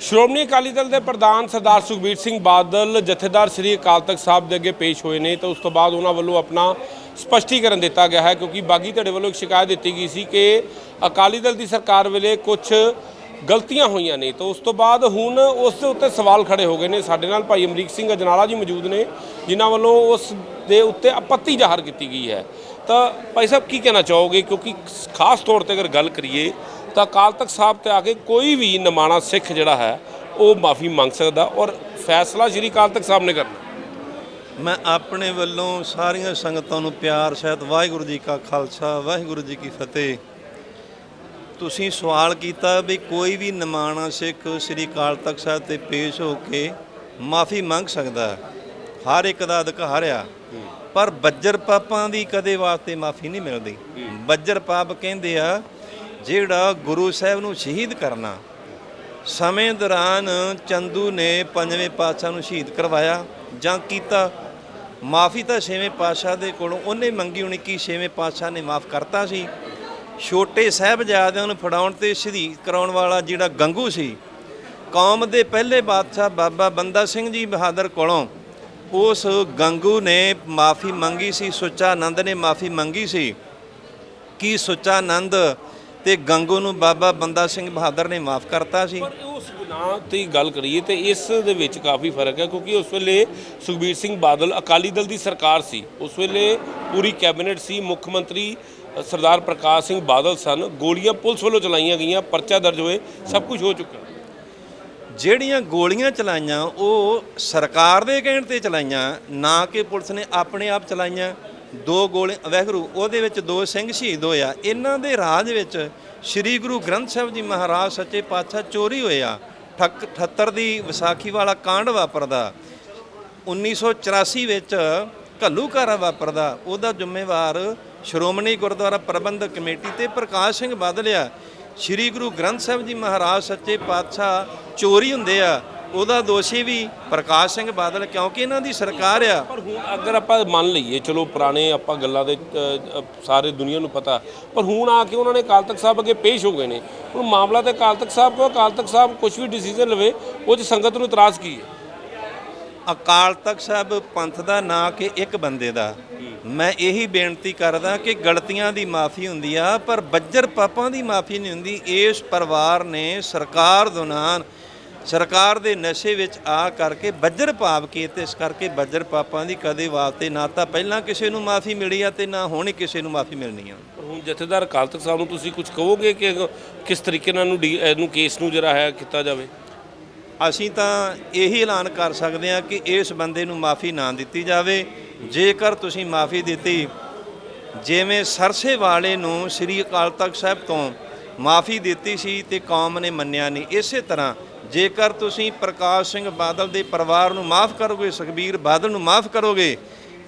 ਸ਼੍ਰੋਮਣੀ ਅਕਾਲੀ ਦਲ ਦੇ ਪ੍ਰਧਾਨ ਸਰਦਾਰ ਸੁਖਬੀਰ ਸਿੰਘ ਬਾਦਲ ਜਥੇਦਾਰ ਸ੍ਰੀ ਅਕਾਲ ਤਖਤ ਸਾਹਿਬ ਦੇ ਅੱਗੇ ਪੇਸ਼ ਹੋਏ ਨੇ, ਤਾਂ ਉਸ ਤੋਂ ਬਾਅਦ ਉਹਨਾਂ ਵੱਲੋਂ ਆਪਣਾ ਸਪਸ਼ਟੀਕਰਨ ਦਿੱਤਾ ਗਿਆ ਹੈ, ਕਿਉਂਕਿ ਬਾਗੀ ਧੜੇ ਵੱਲੋਂ ਇੱਕ ਸ਼ਿਕਾਇਤ ਦਿੱਤੀ ਗਈ ਸੀ ਕਿ ਅਕਾਲੀ ਦਲ ਦੀ ਸਰਕਾਰ ਵੇਲੇ ਕੁਝ ਗਲਤੀਆਂ ਹੋਈਆਂ ਨੇ। ਤਾਂ ਉਸ ਤੋਂ ਬਾਅਦ ਹੁਣ ਉਸ ਦੇ ਉੱਤੇ ਸਵਾਲ ਖੜੇ ਹੋ ਗਏ ਨੇ। ਸਾਡੇ ਨਾਲ ਭਾਈ ਅਮਰੀਕ ਸਿੰਘ ਅਜਨਾਲਾ ਜੀ ਮੌਜੂਦ ਨੇ, ਜਿਨ੍ਹਾਂ ਵੱਲੋਂ ਉਸ ਦੇ ਉੱਤੇ ਆਪੱਤੀ ਜ਼ਾਹਰ ਕੀਤੀ ਗਈ ਹੈ। ਤਾਂ ਭਾਈ ਸਾਹਿਬ, ਕੀ ਕਹਿਣਾ ਚਾਹੋਗੇ? ਕਿਉਂਕਿ ਖਾਸ ਤੌਰ ਤੇ ਅਗਰ ਗੱਲ ਕਰੀਏ ਤਾਂ ਅਕਾਲ ਤਖਤ ਸਾਹਿਬ ਤੇ ਆ ਕੇ ਕੋਈ ਵੀ ਨਿਮਾਣਾ ਸਿੱਖ ਜਿਹੜਾ ਹੈ ਉਹ ਮਾਫੀ ਮੰਗ ਸਕਦਾ ਔਰ ਫੈਸਲਾ ਸ਼੍ਰੀ ਅਕਾਲ ਤਖਤ ਸਾਹਿਬ ਨੇ ਕਰਨਾ। ਮੈਂ ਆਪਣੇ ਵੱਲੋਂ ਸਾਰੀਆਂ ਸੰਗਤਾਂ ਨੂੰ ਪਿਆਰ ਸਹਿਤ ਵਾਹਿਗੁਰੂ ਜੀ ਕਾ ਖਾਲਸਾ ਵਾਹਿਗੁਰੂ ਜੀ ਕੀ ਫਤਿਹ। ਤੁਸੀਂ ਸਵਾਲ ਕੀਤਾ ਵੀ ਕੋਈ ਵੀ ਨਿਮਾਣਾ ਸਿੱਖ ਸ੍ਰੀ ਅਕਾਲ ਤਖਤ ਸਾਹਿਬ ਤੇ ਪੇਸ਼ ਹੋ ਕੇ ਮਾਫੀ ਮੰਗ ਸਕਦਾ। ਹਰ ਇੱਕ ਦਾ ਅਧਿਕਾਰ ਆ। ਪਰ ਬੱਜਰ ਪਾਪਾਂ ਦੀ ਕਦੇ ਵਾਸਤੇ ਮਾਫੀ ਨਹੀਂ ਮਿਲਦੀ। ਬੱਜਰ ਪਾਪ ਕਹਿੰਦੇ ਆ ਜਿਹੜਾ ਗੁਰੂ ਸਾਹਿਬ ਨੂੰ ਸ਼ਹੀਦ ਕਰਨਾ। ਸਮੇਂ ਦੌਰਾਨ ਚੰਦੂ ਨੇ ਪੰਜਵੇਂ ਪਾਤਸ਼ਾਹ ਨੂੰ ਸ਼ਹੀਦ ਕਰਵਾਇਆ ਜਾਂ ਕੀਤਾ। ਮਾਫੀ ਤਾਂ ਛੇਵੇਂ ਪਾਤਸ਼ਾਹ ਦੇ ਕੋਲੋਂ, ਉਹਨੇ ਮੰਗੀ ਹੋਣੀ ਕਿ ਛੇਵੇਂ ਪਾਤਸ਼ਾਹ ਨੇ ਮਾਫ ਕਰਤਾ ਸੀ। ਛੋਟੇ ਸਾਹਿਬਜ਼ਾਦਿਆਂ ਨੂੰ ਫੜਾਉਣ ਤੇ ਸ਼ਹੀਦ ਕਰਾਉਣ ਵਾਲਾ ਜਿਹੜਾ ਗੰਗੂ ਸੀ, ਕੌਮ ਦੇ ਪਹਿਲੇ ਬਾਦਸ਼ਾਹ ਬਾਬਾ ਬੰਦਾ ਸਿੰਘ ਜੀ ਬਹਾਦਰ ਕੋਲੋਂ, ਉਸ ਗੰਗੂ ਨੇ ਮਾਫੀ ਮੰਗੀ ਸੀ, ਸੁੱਚਾ ਆਨੰਦ ਨੇ ਮਾਫੀ ਮੰਗੀ ਸੀ। ਕਿ ਸੁੱਚਾ ਆਨੰਦ ਤੇ ਗੰਗੂ ਨੂੰ ਬਾਬਾ ਬੰਦਾ ਸਿੰਘ ਬਹਾਦਰ ਨੇ ਮਾਫ ਕਰਤਾ ਸੀ। ਪਰ ਉਸ ਗੁਨਾਹ ਦੀ ਗੱਲ ਕਰੀਏ ਤੇ ਇਸ ਦੇ ਵਿੱਚ ਕਾਫੀ ਫ਼ਰਕ ਹੈ ਕਿਉਂਕਿ ਉਸ ਵੇਲੇ ਸੁਖਬੀਰ ਸਿੰਘ ਬਾਦਲ ਅਕਾਲੀ ਦਲ ਦੀ ਸਰਕਾਰ ਸੀ। ਉਸ ਵੇਲੇ ਪੂਰੀ ਕੈਬਨਿਟ ਸੀ ਮੁੱਖ ਮੰਤਰੀ ਸਰਦਾਰ ਪ੍ਰਕਾਸ਼ ਸਿੰਘ ਬਾਦਲ ਸਨ। ਗੋਲੀਆਂ ਪੁਲਿਸ ਵੱਲੋਂ ਚਲਾਈਆਂ ਗਈਆਂ ਪਰਚਾ ਦਰਜ ਹੋਏ ਸਭ ਕੁਝ ਹੋ ਚੁੱਕਾ ਜਿਹੜੀਆਂ ਗੋਲੀਆਂ ਚਲਾਈਆਂ ਉਹ ਸਰਕਾਰ ਦੇ ਕਹਿਣ ਤੇ ਚਲਾਈਆਂ ਨਾ ਕਿ ਪੁਲਿਸ ਨੇ ਆਪਣੇ ਆਪ ਚਲਾਈਆਂ। ਦੋ ਗੋਲੇ, ਵਹਿਗੁਰੂ, ਉਹਦੇ ਵਿੱਚ ਦੋ ਸਿੰਘ ਸ਼ਹੀਦ ਹੋਇਆ। ਇਹਨਾਂ ਦੇ ਰਾਜ ਵਿੱਚ ਸ੍ਰੀ ਗੁਰੂ ਗ੍ਰੰਥ ਸਾਹਿਬ ਜੀ ਮਹਾਰਾਜ ਸੱਚੇ ਪਾਤਸ਼ਾਹ ਚੋਰੀ ਹੋਇਆ। 78 ਦੀ ਵਿਸਾਖੀ ਵਾਲਾ ਕਾਂਡ ਵਾਪਰਦਾ। 1984 ਵਿੱਚ ਘੱਲੂਘਾਰਾ ਵਾਪਰਦਾ। ਉਹਦਾ ਜ਼ਿੰਮੇਵਾਰ ਸ਼੍ਰੋਮਣੀ ਗੁਰਦੁਆਰਾ ਪ੍ਰਬੰਧਕ ਕਮੇਟੀ ਤੇ ਪ੍ਰਕਾਸ਼ ਸਿੰਘ ਬਾਦਲ ਆ। ਸ੍ਰੀ ਗੁਰੂ ਗ੍ਰੰਥ ਸਾਹਿਬ ਜੀ ਮਹਾਰਾਜ ਸੱਚੇ ਪਾਤਸ਼ਾਹ ਚੋਰੀ ਹੁੰਦੇ ਆ। ਉਹਦਾ ਦੋਸ਼ੀ ਵੀ ਪ੍ਰਕਾਸ਼ ਸਿੰਘ ਬਾਦਲ ਕਿਉਂਕਿ ਇਹਨਾਂ ਦੀ ਸਰਕਾਰ ਆ। ਪਰ ਹੁਣ ਅਗਰ ਆਪਾਂ ਮੰਨ ਲਈਏ ਚਲੋ ਪੁਰਾਣੇ ਆਪਾਂ ਗੱਲਾਂ ਦੇ ਸਾਰੇ ਦੁਨੀਆ ਨੂੰ ਪਤਾ ਪਰ ਹੁਣ ਆ ਕੇ ਉਹਨਾਂ ਨੇ ਅਕਾਲ ਤਖਤ ਸਾਹਿਬ ਅੱਗੇ ਪੇਸ਼ ਹੋ ਗਏ ਨੇ। ਹੁਣ ਮਾਮਲਾ ਤੇ ਅਕਾਲ ਤਖਤ ਸਾਹਿਬ ਕੋ ਅਕਾਲ ਤਖਤ ਸਾਹਿਬ ਕੁਝ ਵੀ ਡਿਸੀਜਨ ਲਵੇ ਉਹ 'ਚ ਸੰਗਤ ਨੂੰ ਇਤਰਾਜ਼ ਕੀ ਹੈ? ਅਕਾਲ ਤਖਤ ਸਾਹਿਬ ਪੰਥ ਦਾ ਨਾਂ ਕਿ ਇੱਕ ਬੰਦੇ ਦਾ। ਮੈਂ ਇਹੀ ਬੇਨਤੀ ਕਰਦਾ ਕਿ ਗਲਤੀਆਂ ਦੀ ਮਾਫੀ ਹੁੰਦੀ ਆ ਪਰ ਬੱਜਰ ਪਾਪਾਂ ਦੀ ਮਾਫੀ ਨਹੀਂ ਹੁੰਦੀ। ਇਸ ਪਰਿਵਾਰ ਨੇ ਸਰਕਾਰ ਦੌਰਾਨ ਸਰਕਾਰ ਦੇ ਨਸ਼ੇ ਵਿੱਚ ਆ ਕਰਕੇ ਬੱਜਰ ਪਾਪ ਕੀਤੇ ਇਸ ਕਰਕੇ ਬੱਜਰ ਪਾਪਾਂ ਦੀ ਕਦੇ ਵਾਸਤੇ ਨਾ ਤਾਂ ਪਹਿਲਾਂ ਕਿਸੇ ਨੂੰ ਮਾਫੀ ਮਿਲੀ ਆ ਤੇ ਨਾ ਹੁਣ ਕਿਸੇ ਨੂੰ ਮਾਫੀ ਮਿਲਣੀ ਆ। ਹੁਣ ਜਥੇਦਾਰ ਅਕਾਲ ਤਖਤ ਸਾਹਿਬ ਨੂੰ ਤੁਸੀਂ ਕੁਝ ਕਹੋਗੇ ਕਿ ਕਿਸ ਤਰੀਕੇ ਨਾਲ ਡੀ- ਇਹਨੂੰ ਕੇਸ ਨੂੰ ਜਿਹੜਾ ਹੈ ਕੀਤਾ ਜਾਵੇ? ਅਸੀਂ ਤਾਂ ਇਹੀ ਐਲਾਨ ਕਰ ਸਕਦੇ ਹਾਂ ਕਿ ਇਸ ਬੰਦੇ ਨੂੰ ਮਾਫੀ ਨਾ ਦਿੱਤੀ ਜਾਵੇ। ਜੇਕਰ ਤੁਸੀਂ ਮਾਫੀ ਦਿੱਤੀ ਜਿਵੇਂ ਸਰਸੇ ਵਾਲੇ ਨੂੰ ਸ੍ਰੀ ਅਕਾਲ ਤਖਤ ਸਾਹਿਬ ਤੋਂ ਮਾਫੀ ਦਿੱਤੀ ਸੀ ਤੇ ਕੌਮ ਨੇ ਮੰਨਿਆ ਨਹੀਂ ਇਸੇ ਤਰ੍ਹਾਂ ਜੇਕਰ ਤੁਸੀਂ ਪ੍ਰਕਾਸ਼ ਸਿੰਘ ਬਾਦਲ ਦੇ ਪਰਿਵਾਰ ਨੂੰ ਮਾਫ ਕਰੋਗੇ, ਸੁਖਬੀਰ ਬਾਦਲ ਨੂੰ ਮਾਫ ਕਰੋਗੇ,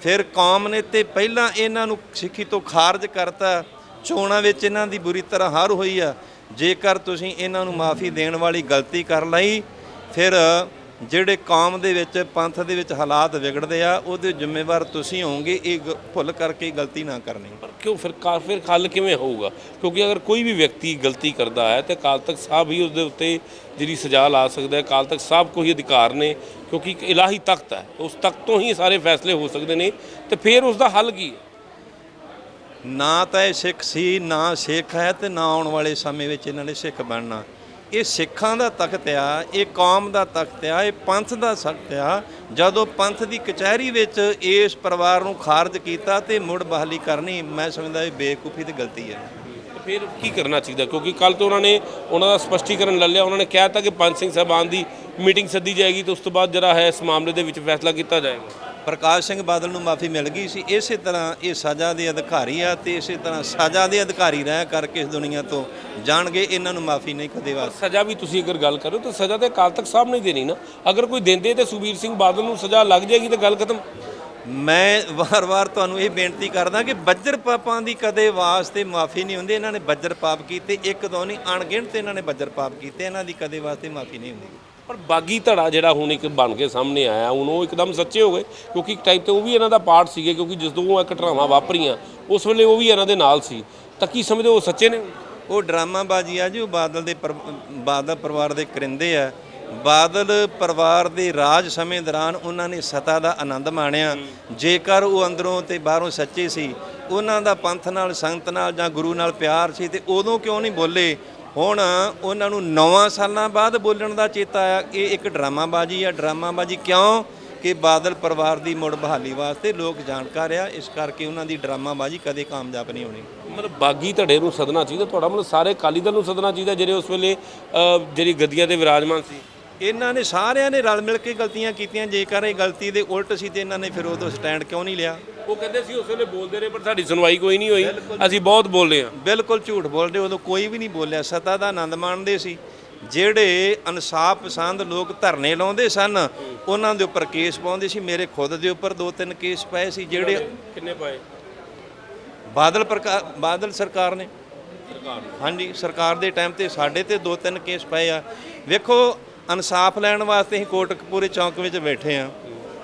ਫਿਰ ਕੌਮ ਨੇ ਤੇ ਪਹਿਲਾਂ ਇਹਨਾਂ ਨੂੰ ਸਿੱਖੀ ਤੋਂ ਖਾਰਜ ਕਰਤਾ। ਚੋਣਾਂ ਵਿੱਚ ਇਹਨਾਂ ਦੀ ਬੁਰੀ ਤਰ੍ਹਾਂ ਹਾਰ ਹੋਈ ਆ। ਜੇਕਰ ਤੁਸੀਂ ਇਹਨਾਂ ਨੂੰ ਮਾਫੀ ਦੇਣ ਵਾਲੀ ਗਲਤੀ ਕਰ ਲਈ, ਫਿਰ ਜਿਹੜੇ ਕੌਮ ਦੇ ਵਿੱਚ ਪੰਥ ਦੇ ਵਿੱਚ ਹਾਲਾਤ ਵਿਗੜਦੇ ਆ ਉਹਦੇ ਜ਼ਿੰਮੇਵਾਰ ਤੁਸੀਂ ਹੋਵੋਗੇ ਇਹ ਗ- ਭੁੱਲ ਕਰਕੇ ਗਲਤੀ ਨਾ ਕਰਨੀ। ਪਰ ਕਿਉਂ? ਫਿਰ ਕਾ ਫਿਰ ਹੱਲ ਕਿਵੇਂ ਹੋਊਗਾ? ਕਿਉਂਕਿ ਅਗਰ ਕੋਈ ਵੀ ਵਿਅਕਤੀ ਗਲਤੀ ਕਰਦਾ ਹੈ ਤੇ ਅਕਾਲ ਤਖਤ ਸਾਹਿਬ ਹੀ ਉਸ ਦੇ ਉੱਤੇ ਜਿਹੜੀ ਸਜ਼ਾ ਲਾ ਸਕਦਾ ਹੈ। ਅਕਾਲ ਤਖਤ ਸਾਹਿਬ ਕੋਈ ਅਧਿਕਾਰ ਨੇ ਕਿਉਂਕਿ ਇੱਕ ਇਲਾਹੀ ਤਖਤ ਹੈ। ਉਸ ਤਖਤ ਤੋਂ ਹੀ ਸਾਰੇ ਫੈਸਲੇ ਹੋ ਸਕਦੇ ਨੇ ਤੇ ਫਿਰ ਉਸ ਦਾ ਹੱਲ ਕੀ ਹੈ? ਨਾ ਤਾਂ ਇਹ ਸਿੱਖ ਸੀ ਨਾ ਸਿੱਖ ਹੈ ਤੇ ਨਾ ਆਉਣ ਵਾਲੇ ਸਮੇਂ ਵਿੱਚ ਇਹਨਾਂ ਨੇ ਸਿੱਖ ਬਣਨਾ। ਇਹ ਸਿੱਖਾਂ ਦਾ ਤਖਤ ਆ, ਇਹ ਕੌਮ ਦਾ ਤਖਤ ਆ, ਇਹ ਪੰਥ ਦਾ ਤਖਤ ਆ। ਜਦੋਂ ਪੰਥ ਦੀ ਕਚਹਿਰੀ ਵਿੱਚ ਇਸ ਪਰਿਵਾਰ ਨੂੰ ਖਾਰਜ ਕੀਤਾ ਤੇ ਮੁੜ ਬਹਾਲੀ ਕਰਨੀ, ਮੈਂ ਸਮਝਦਾ ਇਹ ਬੇਕੂਫੀ ਤੇ ਗਲਤੀ ਹੈ। ਫਿਰ ਕੀ ਕਰਨਾ ਚਾਹੀਦਾ? ਕਿਉਂਕਿ ਕੱਲ ਤੋਂ ਉਹਨਾਂ ਨੇ ਉਹਨਾਂ ਦਾ ਸਪਸ਼ਟੀਕਰਨ ਲੈ ਲਿਆ, ਉਹਨਾਂ ਨੇ ਕਿਹਾ ਤਾਂ ਕਿ ਪੰਜ ਸਿੰਘ ਸਾਹਿਬਾਨ ਦੀ ਮੀਟਿੰਗ ਸੱਦੀ ਜਾਏਗੀ ਤੇ ਉਸ ਤੋਂ ਬਾਅਦ ਜਿਹੜਾ ਹੈ ਇਸ ਮਾਮਲੇ ਦੇ ਵਿੱਚ ਫੈਸਲਾ ਕੀਤਾ ਜਾਏਗਾ। ਪ੍ਰਕਾਸ਼ ਸਿੰਘ ਬਾਦਲ ਨੂੰ ਮਾਫੀ ਮਿਲ ਗਈ ਸੀ। ਇਸੇ ਤਰ੍ਹਾਂ ਇਹ ਸਜ਼ਾ ਦੇ ਅਧਿਕਾਰੀ ਆ ਤੇ ਇਸੇ ਤਰ੍ਹਾਂ ਸਜ਼ਾ ਦੇ ਅਧਿਕਾਰੀ ਰਹਿ ਕਰਕੇ ਇਸ ਦੁਨੀਆ ਤੋਂ ਜਾਣਗੇ ਇਹਨਾਂ ਨੂੰ ਮਾਫੀ ਨਹੀਂ ਕਦੇ ਵਾਸਤੇ। ਸਜ਼ਾ ਵੀ ਤੁਸੀਂ ਅਗਰ ਗੱਲ ਕਰੋ ਤਾਂ ਸਜ਼ਾ ਤੇ ਅਕਾਲ ਤਖਤ ਸਾਹਿਬ ਨਹੀਂ ਦੇਣੀ ਨਾ। ਅਗਰ ਕੋਈ ਦਿੰਦੇ ਤੇ ਸੁਖਬੀਰ ਸਿੰਘ ਬਾਦਲ ਨੂੰ ਸਜ਼ਾ ਲੱਗ ਜਾਏਗੀ ਤਾਂ ਗੱਲ ਖਤਮ। ਮੈਂ ਵਾਰ-ਵਾਰ ਤੁਹਾਨੂੰ ਇਹ ਬੇਨਤੀ ਕਰਦਾ ਕਿ ਬੱਜਰ ਪਾਪਾਂ ਦੀ ਕਦੇ ਵਾਸਤੇ ਮਾਫੀ ਨਹੀਂ ਹੁੰਦੀ। ਇਹਨਾਂ ਨੇ ਬੱਜਰ ਪਾਪ ਕੀਤੇ ਇੱਕ ਦੋ ਨਹੀਂ ਅਣਗਿਣਤ ਇਹਨਾਂ ਨੇ ਬੱਜਰ ਪਾਪ ਕੀਤੇ। ਇਹਨਾਂ ਦੀ ਕਦੇ ਵਾਸਤੇ ਮਾਫੀ ਨਹੀਂ ਹੁੰਦੀ। ਪਰ ਬਾਗੀ ਧੜਾ ਜਿਹੜਾ ਹੁਣ ਇੱਕ ਬਣ ਕੇ ਸਾਹਮਣੇ ਆਇਆ, ਹੁਣ ਉਹ ਇੱਕਦਮ ਸੱਚੇ ਹੋ ਗਏ, ਕਿਉਂਕਿ ਇੱਕ ਟਾਈਪ ਤੇ ਉਹ ਵੀ ਇਹਨਾਂ ਦਾ ਪਾਰਟ ਸੀਗੇ, ਕਿਉਂਕਿ ਜਦੋਂ ਉਹ ਘਟਨਾਵਾਂ ਵਾਪਰੀਆਂ, ਉਸ ਵੇਲੇ ਉਹ ਵੀ ਇਹਨਾਂ ਦੇ ਨਾਲ ਸੀ। ਤਾਂ ਕੀ ਸਮਝਦੇ ਉਹ ਸੱਚੇ ਨੇ? ਉਹ ਡਰਾਮਾਬਾਜ਼ੀ ਆ ਜੀ, ਉਹ ਬਾਦਲ ਦੇ ਪਰ- ਬਾਦਲ ਪਰਿਵਾਰ ਦੇ ਕਰਿੰਦੇ ਆ। ਬਾਦਲ ਪਰਿਵਾਰ ਦੇ ਰਾਜ ਸਮੇਂ ਦੌਰਾਨ ਉਹਨਾਂ ਨੇ ਸਤਾ ਦਾ ਆਨੰਦ ਮਾਣਿਆ। ਜੇਕਰ ਉਹ ਅੰਦਰੋਂ ਤੇ ਬਾਹਰੋਂ ਸੱਚੇ ਸੀ, ਉਹਨਾਂ ਦਾ ਪੰਥ ਨਾਲ, ਸੰਗਤ ਨਾਲ ਜਾਂ ਗੁਰੂ ਨਾਲ ਪਿਆਰ ਸੀ ਤੇ ਉਦੋਂ ਕਿਉਂ ਨਹੀਂ ਬੋਲੇ? ਹੁਣ ਉਹਨਾਂ ਨੂੰ 9 ਸਾਲਾਂ ਬਾਅਦ ਬੋਲਣ ਦਾ ਚੇਤਾ ਆਇਆ ਇਹ ਇੱਕ ਡਰਾਮਾਬਾਜ਼ੀ ਆ। ਡਰਾਮਾਬਾਜ਼ੀ ਕਿਉਂ? ਕਿ ਬਾਦਲ ਪਰਿਵਾਰ ਦੀ ਮੁੜ ਬਹਾਲੀ ਵਾਸਤੇ ਲੋਕ ਜਾਣਕਾਰ ਆ। ਇਸ ਕਰਕੇ ਉਹਨਾਂ ਦੀ ਡਰਾਮਾਬਾਜ਼ੀ ਕਦੇ ਕਾਮਯਾਬ ਨਹੀਂ ਹੋਣੀ। ਮਤਲਬ ਬਾਗੀ ਧੜੇ ਨੂੰ ਸਦਨਾ ਚਾਹੀਦਾ। ਤੁਹਾਡਾ ਮਤਲਬ ਸਾਰੇ ਅਕਾਲੀ ਦਲ ਨੂੰ ਸਦਨਾ ਚਾਹੀਦਾ ਜਿਹੜੇ ਉਸ ਵੇਲੇ ਜਿਹੜੀ ਗੱਦੀਆਂ ਤੇ ਵਿਰਾਜਮਾਨ ਸੀ। ਇਹਨਾਂ ਨੇ ਸਾਰਿਆਂ ਨੇ ਰਲ ਮਿਲ ਕੇ ਗਲਤੀਆਂ ਕੀਤੀਆਂ। ਜੇਕਰ ਇਹ ਗਲਤੀ ਦੇ ਉਲਟ ਸੀ ਤੇ ਇਹਨਾਂ ਨੇ ਫਿਰ ਉਦੋਂ ਸਟੈਂਡ ਕਿਉਂ ਨਹੀਂ ਲਿਆ? ਉਹ ਕਹਿੰਦੇ ਸੀ ਉਸ ਵੇਲੇ ਬੋਲਦੇ ਰਹੇ ਪਰ ਸਾਡੀ ਸੁਣਵਾਈ ਕੋਈ ਨਹੀਂ ਹੋਈ। ਅਸੀਂ ਬਹੁਤ ਬੋਲਦੇ ਹਾਂ। ਬਿਲਕੁਲ ਝੂਠ ਬੋਲਦੇ ਉਦੋਂ ਕੋਈ ਵੀ ਨਹੀਂ ਬੋਲਿਆ। ਸਤਾ ਦਾ ਆਨੰਦ ਮਾਣਦੇ ਸੀ। ਜਿਹੜੇ ਇਨਸਾਫ ਪਸੰਦ ਲੋਕ ਧਰਨੇ ਲਾਉਂਦੇ ਸਨ ਉਹਨਾਂ ਦੇ ਉੱਪਰ ਕੇਸ ਪਾਉਂਦੇ ਸੀ। ਮੇਰੇ ਖੁਦ ਦੇ ਉੱਪਰ ਦੋ ਤਿੰਨ ਕੇਸ ਪਏ ਸੀ। ਜਿਹੜੇ ਕਿੰਨੇ ਪਾਏ? ਬਾਦਲ ਪ੍ਰਕਾਰ ਬਾਦਲ ਸਰਕਾਰ ਨੇ। ਸਰਕਾਰ ਹਾਂਜੀ ਸਰਕਾਰ ਦੇ ਟਾਈਮ ਤੇ ਸਾਡੇ ਤੇ ਦੋ ਤਿੰਨ ਕੇਸ ਪਏ ਆ। ਵੇਖੋ ਇਨਸਾਫ ਲੈਣ ਵਾਸਤੇ ਅਸੀਂ ਕੋਟਕਪੂਰੇ ਚੌਂਕ ਵਿੱਚ ਬੈਠੇ ਆ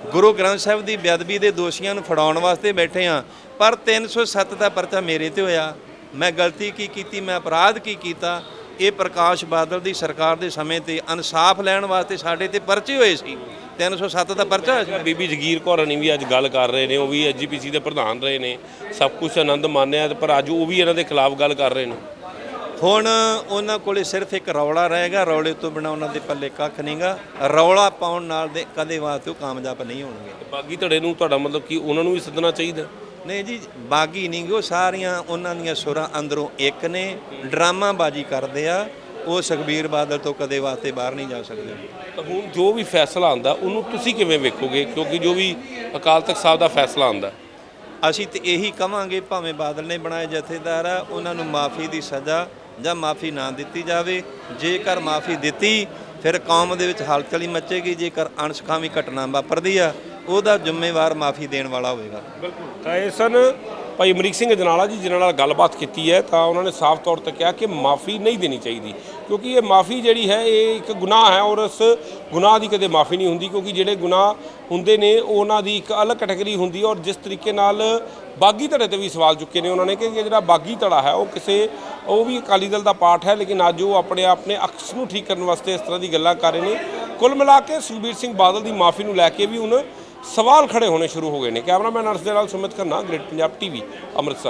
ਗੁਰੂ ਗ੍ਰੰਥ ਸਾਹਿਬ ਦੀ ਬੇਅਦਬੀ ਦੇ ਦੋਸ਼ੀਆਂ ਨੂੰ ਫੜਾਉਣ ਵਾਸਤੇ ਬੈਠੇ ਆ ਪਰ 307 ਦਾ ਪਰਚਾ ਮੇਰੇ ਤੇ ਹੋਇਆ। ਮੈਂ ਗਲਤੀ ਕੀ ਕੀਤੀ, ਮੈਂ ਅਪਰਾਧ ਕੀ ਕੀਤਾ? ਇਹ ਪ੍ਰਕਾਸ਼ ਬਾਦਲ ਦੀ ਸਰਕਾਰ ਦੇ ਸਮੇਂ ਤੇ ਇਨਸਾਫ ਲੈਣ ਵਾਸਤੇ ਸਾਡੇ ਤੇ ਪਰਚੇ ਹੋਏ ਸੀ। 307 ਦਾ ਪਰਚਾ ਹੋਇਆ ਸੀ। ਬੀਬੀ ਜਗੀਰ ਕੌਰ ਨੇ ਵੀ ਅੱਜ ਗੱਲ ਕਰ ਰਹੇ ਨੇ, ਉਹ ਵੀ ਐਜੀਪੀਸੀ ਦੇ ਪ੍ਰਧਾਨ ਰਹੇ ਨੇ। ਸਭ ਕੁਝ ਆਨੰਦ ਮਾਨਿਆ ਪਰ ਅੱਜ ਉਹ ਵੀ ਇਹਨਾਂ ਦੇ ਖਿਲਾਫ ਗੱਲ ਕਰ ਰਹੇ ਨੇ। ਹੁਣ ਉਹਨਾਂ ਕੋਲੇ ਸਿਰਫ ਇੱਕ ਰੌਲਾ ਰਹੇਗਾ ਰੌਲੇ ਤੋਂ ਬਿਨਾ ਉਹਨਾਂ ਦੇ ਪੱਲੇ ਕੱਖ ਨਹੀਂਗਾ। ਰੌਲਾ ਪਾਉਣ ਨਾਲ ਦੇ ਕਦੇ ਵਾਸਤੇ ਉਹ ਕਾਮਯਾਬ ਨਹੀਂ ਹੋਣਗੇ। ਬਾਗੀ ਧੜੇ ਨੂੰ ਤੁਹਾਡਾ ਮਤਲਬ ਕਿ ਉਹਨਾਂ ਨੂੰ ਵੀ ਸੱਦਣਾ ਚਾਹੀਦਾ? ਨਹੀਂ ਜੀ ਬਾਗੀ ਨਹੀਂ ਗੇ, ਉਹ ਸਾਰੀਆਂ ਉਹਨਾਂ ਦੀਆਂ ਸੁਰਾਂ ਅੰਦਰੋਂ ਇੱਕ ਨੇ। ਡਰਾਮਾਬਾਜ਼ੀ ਕਰਦੇ ਆ ਉਹ ਸੁਖਬੀਰ ਬਾਦਲ ਤੋਂ ਕਦੇ ਵਾਸਤੇ ਬਾਹਰ ਨਹੀਂ ਜਾ ਸਕਦੇ। ਤਾਂ ਹੁਣ ਜੋ ਵੀ ਫੈਸਲਾ ਆਂਦਾ ਉਹਨੂੰ ਤੁਸੀਂ ਕਿਵੇਂ ਵੇਖੋਗੇ? ਕਿਉਂਕਿ ਜੋ ਵੀ ਅਕਾਲ ਤਖਤ ਸਾਹਿਬ ਦਾ ਫੈਸਲਾ ਆਂਦਾ ਅਸੀਂ ਤੇ ਇਹੀ ਕਵਾਂਗੇ ਭਾਵੇਂ ਬਾਦਲ ਨੇ ਬਣਾਏ ਜਥੇਦਾਰ ਆ ਉਹਨਾਂ ਨੂੰ ਮਾਫੀ ਦੀ ਸਜ਼ਾ ਜਾਂ ਮਾਫੀ ਨਾ ਦਿੱਤੀ ਜਾਵੇ, ਜੇਕਰ ਮਾਫੀ ਦਿੱਤੀ, ਫਿਰ ਕੌਮ ਦੇ ਵਿੱਚ ਹਲਚਲ ਹੀ ਮਚੇਗੀ, ਜੇਕਰ ਅਣਸਖਾਵੀ ਘਟਨਾ ਵਾਪਰਦੀ ਆ, ਉਹਦਾ ਜ਼ਿੰਮੇਵਾਰ ਮਾਫੀ ਦੇਣ ਵਾਲਾ ਹੋਵੇਗਾ। ਬਿਲਕੁਲ। ਤਾਂ ਇਹ ਸਨ ਭਾਈ ਅਮਰੀਕ ਸਿੰਘ ਜਨਾਲਾ ਜੀ, ਜਿਨ੍ਹਾਂ ਨਾਲ ਗੱਲਬਾਤ ਕੀਤੀ ਹੈ, ਤਾਂ ਉਹਨਾਂ ਨੇ ਸਾਫ਼ ਤੌਰ ਤੇ ਕਿਹਾ ਕਿ ਮਾਫੀ ਨਹੀਂ ਦੇਣੀ ਚਾਹੀਦੀ, ਕਿਉਂਕਿ ਇਹ ਮਾਫੀ ਜਿਹੜੀ ਹੈ, ਇਹ ਇੱਕ ਗੁਨਾਹ ਹੈ ਔਰ ਇਸ ਗੁਨਾਹ ਦੀ ਕਦੇ ਮਾਫੀ ਨਹੀਂ ਹੁੰਦੀ, ਕਿਉਂਕਿ ਜਿਹੜੇ ਗੁਨਾਹ ਹੁੰਦੇ ਨੇ, ਉਹਨਾਂ ਦੀ ਇੱਕ ਅਲੱਗ ਕੈਟਾਗਰੀ ਹੁੰਦੀ ਹੈ ਔਰ ਜਿਸ ਤਰੀਕੇ ਨਾਲ ਬਾਗੀ ਧੜੇ ਤੇ ਵੀ ਸਵਾਲ ਚੁੱਕੇ ਨੇ ਉਹਨਾਂ ਨੇ, ਕਿ ਜਿਹੜਾ ਬਾਗੀ ਧੜਾ ਹੈ, ਉਹ ਕਿਸੇ ਉਹ ਵੀ ਅਕਾਲੀ ਦਲ ਦਾ ਪਾਰਟ ਹੈ, ਲੇਕਿਨ ਅੱਜ ਉਹ ਆਪਣੇ ਆਪ ਨੇ ਅਕਸ ਨੂੰ ਠੀਕ ਕਰਨ ਵਾਸਤੇ ਇਸ ਤਰ੍ਹਾਂ ਦੀ ਗੱਲਾਂ ਕਰ ਰਹੇ ਨੇ। ਕੁੱਲ ਮਿਲਾ ਕੇ ਸੁਖਬੀਰ ਸਿੰਘ ਬਾਦਲ ਦੀ ਮਾਫੀ ਨੂੰ ਲੈ ਕੇ ਵੀ ਹੁਣ ਸਵਾਲ ਖੜੇ ਹੋਣੇ ਸ਼ੁਰੂ ਹੋ ਗਏ ਨੇ। ਕੈਮਰਾਮੈਨ ਅਰਸ਼ ਦੇ ਨਾਲ ਸੁਮਿਤ ਖੰਨਾ, ਗ੍ਰੇਟ ਪੰਜਾਬ ਟੀਵੀ, ਅੰਮ੍ਰਿਤਸਰ।